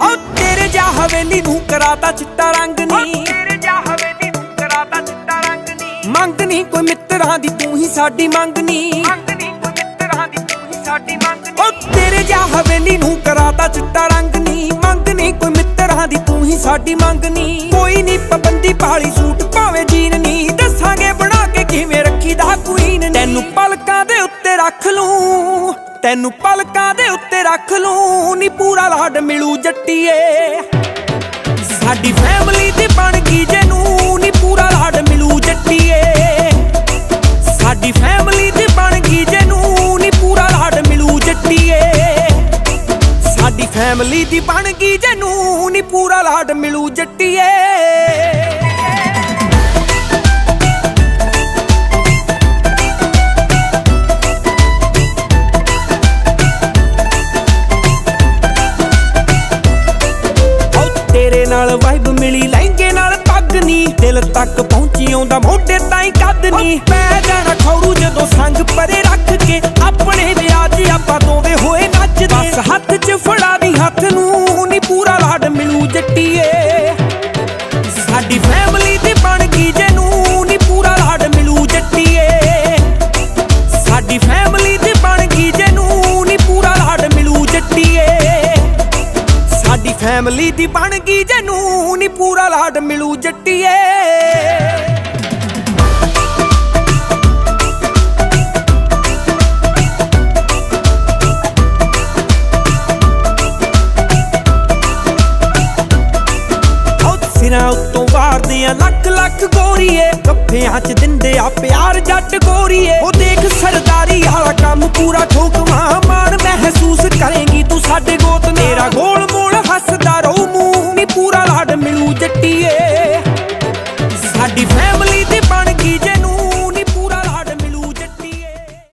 ਓ ਤੇਰੇ ਜਾ ਹਵੇਲੀ ਨੂੰ ਕਰਾਤਾ ਚਿੱਟਾ ਰੰਗ ਨੀ। ਤੇਰੇ ਜਾ ਹਵੇਲੀ ਨੂੰ ਕਰਾਤਾ ਚਿੱਟਾ ਰੰਗ ਨੀ। ਮੰਗਨੀ ਕੋਈ ਮਿੱਤਰਾਂ ਦੀ ਤੂੰ ਹੀ ਸਾਡੀ ਮੰਗਨੀ ਮੰਗਨੀ ਕੋਈ ਮਿੱਤਰਾਂ ਦੀ ਤੂੰ ਹੀ ਸਾਡੀ ਮੰਗਨੀ ਓ ਤੇਰੇ ਜਾ ਹਵੇਲੀ ਨੂੰ ਕਰਾਤਾ ਚਿੱਟਾ ਰੰਗ ਨੀ। ਮੰਗਨੀ ਕੋਈ ਮਿੱਤਰਾਂ ਦੀ ਤੂੰ ਹੀ ਸਾਡੀ ਮੰਗਨੀ ਕੋਈ ਨਹੀਂ ਪਾਬੰਦੀ ਪਾਲੀ ਤੈਨੂੰ ਪਲਕਾਂ ਦੇ ਉੱਤੇ ਰੱਖ ਲੂੰ, ਨੀ ਪੂਰਾ ਲਾਡ ਮਿਲੂ ਜੱਟੀਏ। ਸਾਡੀ ਫੈਮਿਲੀ ਦੀ ਬਣ ਗਈ ਜੇ ਨੂੰ ਨੀ ਪੂਰਾ ਲਾਡ ਮਿਲੂ ਜੱਟੀਏ। ਸਾਡੀ ਫੈਮਿਲੀ ਦੀ ਬਣ ਗਈ ਜੇ ਨੂੰ ਨੀ ਪੂਰਾ ਲਾਡ ਮਿਲੂ ਜੱਟੀਏ। ਸਾਡੀ ਫੈਮਿਲੀ ਦੀ ਬਣ ਗਈ ਜੇ ਨੂੰ ਨੀ ਪੂਰਾ ਲਾਡ ਮਿਲੂ ਜੱਟੀਏ। ਨਾਲ ਵਾਈਬ ਮਿਲੀ ਲਹਿੰਗੇ ਨਾਲ ਪੱਗ ਨੀ। ਦਿਲ ਤੱਕ ਪਹੁੰਚੀ, ਆਉਂਦਾ ਮੋਢੇ ਤਾਈਂ ਕੱਦ ਨੀ ਪੈ ਜਾਣਾ ਖੌਰੂ ਜਦੋਂ ਸੰਗ ਪਰੇ ਰੱਖ ਕੇ। ਆਪਣੇ ਵਿਆਹ 'ਚ ਆਪਾਂ ਤੋਂ ਫੈਮਿਲੀ ਦੀ ਬਣ ਗਈ ਜੇ ਨੂੰ ਨੀ ਪੂਰਾ ਲਾਡ ਮਿਲੂ ਜੱਟੀਏ। ਸਿਰਾਂ ਉੱਤੋਂ ਵਾਰਦੇ ਲੱਖ ਲੱਖ ਗੋਰੀਏ ਗੱਫਿਆਂ 'ਚ ਦਿੰਦੇ ਆ ਪਿਆਰ ਜੱਟ ਗੋਰੀਏ। ਉਹ ਦੇਖ ਸਰਦਾਰ If ever